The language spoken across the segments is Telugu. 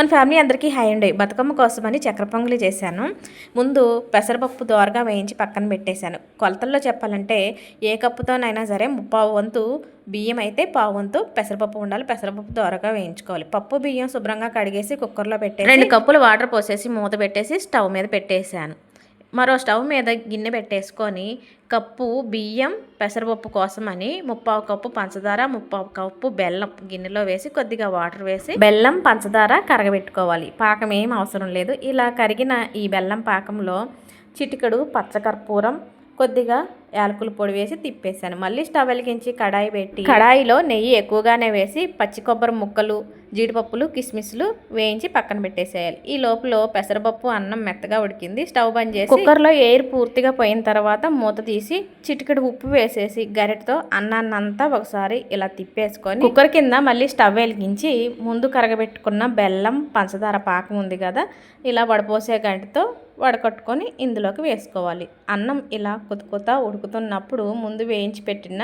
మన ఫ్యామిలీ అందరికీ హై అండి. బతుకమ్మ కోసమని చక్కెర పొంగలి చేశాను. ముందు పెసరపప్పు దోరగా వేయించి పక్కన పెట్టేశాను. కొలతల్లో చెప్పాలంటే ఏ కప్పుతోనైనా సరే ముప్పావు వంతు బియ్యం అయితే పావు వంతు పెసరపప్పు ఉండాలి. పెసరపప్పు దోరగా వేయించుకోవాలి. పప్పు బియ్యం శుభ్రంగా కడిగేసి కుక్కర్లో పెట్టేసి రెండు కప్పులు వాటర్ పోసేసి మూత పెట్టేసి స్టవ్ మీద పెట్టేశాను. మరో స్టవ్ మీద గిన్నె పెట్టేసుకొని కప్పు బియ్యం పెసరపప్పు కోసమని ముప్పావు కప్పు పంచదార ముప్పావు కప్పు బెల్లం గిన్నెలో వేసి కొద్దిగా వాటర్ వేసి బెల్లం పంచదార కరగబెట్టుకోవాలి. పాకం ఏం అవసరం లేదు. ఇలా కరిగిన ఈ బెల్లం పాకంలో చిటికడు పచ్చకర్పూరం కొద్దిగా యాలకుల పొడి వేసి తిప్పేశాను. మళ్ళీ స్టవ్ వెలిగించి కడాయి పెట్టి కడాయిలో నెయ్యి ఎక్కువగానే వేసి పచ్చి కొబ్బరి ముక్కలు జీడిపప్పులు కిస్మిస్లు వేయించి పక్కన పెట్టేసేయాలి. ఈ లోపల పెసరపప్పు అన్నం మెత్తగా ఉడికింది. స్టవ్ బంద్ చేసి కుక్కర్లో ఎయిర్ పూర్తిగా పోయిన తర్వాత మూత తీసి చిటికెడు ఉప్పు వేసేసి గరిటతో అన్నాన్ని అంతా ఒకసారి ఇలా తిప్పేసుకొని కుక్కర్ కింద మళ్ళీ స్టవ్ వెలిగించి ముందు కరగబెట్టుకున్న బెల్లం పంచదార పాకం ఉంది కదా ఇలా వడపోసే గంటతో వడకట్టుకొని ఇందులోకి వేసుకోవాలి. అన్నం ఇలా కొత్త కొత్త ఉడుకుతున్నప్పుడు ముందు వేయించి పెట్టిన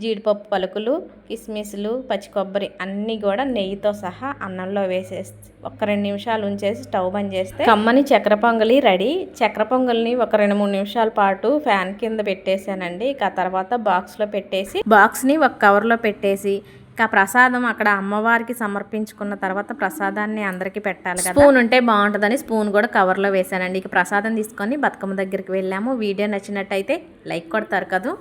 జీడిపప్పు పలుకులు కిస్మిస్లు పచ్చి కొబ్బరి అన్నీ కూడా నెయ్యితో సహా అన్నంలో వేసేసి ఒక రెండు నిమిషాలు ఉంచేసి స్టవ్ బంద్ చేస్తే కమ్మని చక్కెర పొంగలి రెడీ. చక్కెర పొంగల్ని ఒక రెండు మూడు నిమిషాల పాటు ఫ్యాన్ కింద పెట్టేశానండి. ఇక ఆ తర్వాత బాక్స్లో పెట్టేసి బాక్స్ని ఒక కవర్లో పెట్టేసి ఇంకా ప్రసాదం అక్కడ అమ్మవారికి సమర్పించుకున్న తర్వాత ప్రసాదాన్ని అందరికీ పెట్టాలి కదా. స్పూన్ ఉంటే బాగుంటుందని స్పూన్ కూడా కవర్లో వేశానండి. ఇక ప్రసాదం తీసుకొని బతుకమ్మ దగ్గరికి వెళ్ళాము. వీడియో నచ్చినట్టయితే లైక్ కొడతారు కదా.